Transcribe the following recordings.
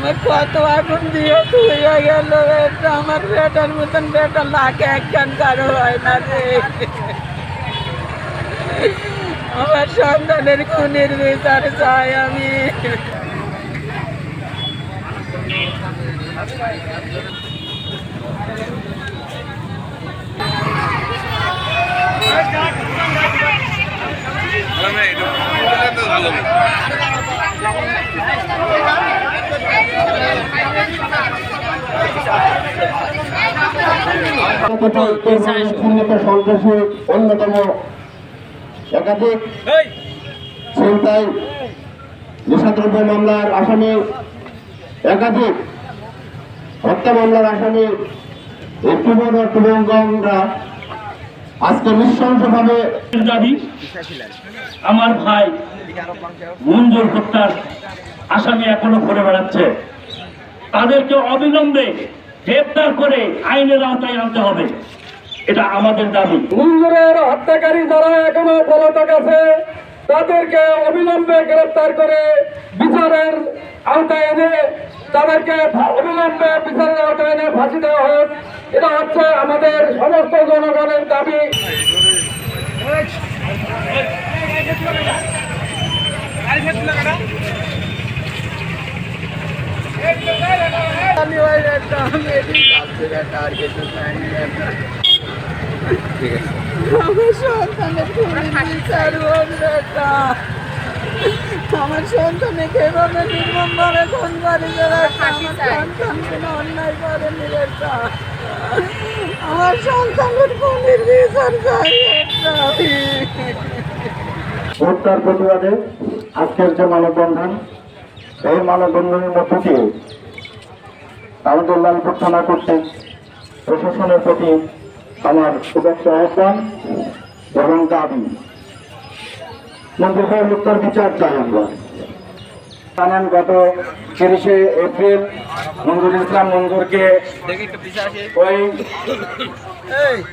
আমার কত এখন দিয়ে হয়ে গেল আমার বেটার মতন বেটা লাখে একখান কারও হয় না রে। আমার সন্তানের খুনের বিচার চাই আমি। চিহ্নিত সন্ত্রাসী অন্যতম একাধিক আজকে নৃশংসভাবে দাবি আমার ভাই মঞ্জুর হত্যার আসামি এখনও ঘুরে বেড়াচ্ছে। তাদেরকে অবিলম্বে গ্রেপ্তার করে আইনের আওতায় আনতে হবে। এটা আমাদের দাবি। হত্যাকারী যারা এখনও পলাতক আছে, তাদেরকে অবিলম্বে গ্রেপ্তার করে বিচারের আওতায় এনে তাদেরকে অবিলম্বে বিচারের আওতায় এনে ফাঁসি দেওয়া হোক। এটা হচ্ছে আমাদের সমস্ত জনগণের দাবি আমি আমার সন্তানের হোক আমার সন্তানকে এভাবে নির্মম ভাবে খুন করে আমার অন্যায় করেনি বেটা আমার সন্তানের খুনের বিচার চাই হত্যার প্রতিবাদে আজকের যে মানববন্ধন, এই মানববন্ধনের মধ্য দিয়ে আমাদের লালপুর থানা প্রশাসনের প্রতি আমার শুভেচ্ছা আহ্বান এবং দাবি। মন্দির হত্যার বিচার চাই আমরা। গত তিরিশে এপ্রিল মঞ্জুর ইসলাম মঞ্জুরকে ওই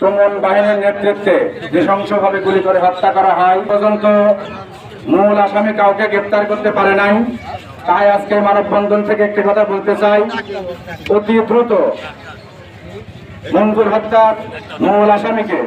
তোমন বাহিনীর নেতৃত্বে নৃশংসভাবে গুলি করে হত্যা করা হয়। পর্যন্ত মূল আসামি কাউকে গ্রেপ্তার করতে পারে নাই। তাই আজকে মানববন্ধন থেকে একটি কথা বলতে চাই। অতি দ্রুত মঞ্জুর হত্যার মূল আসামিকে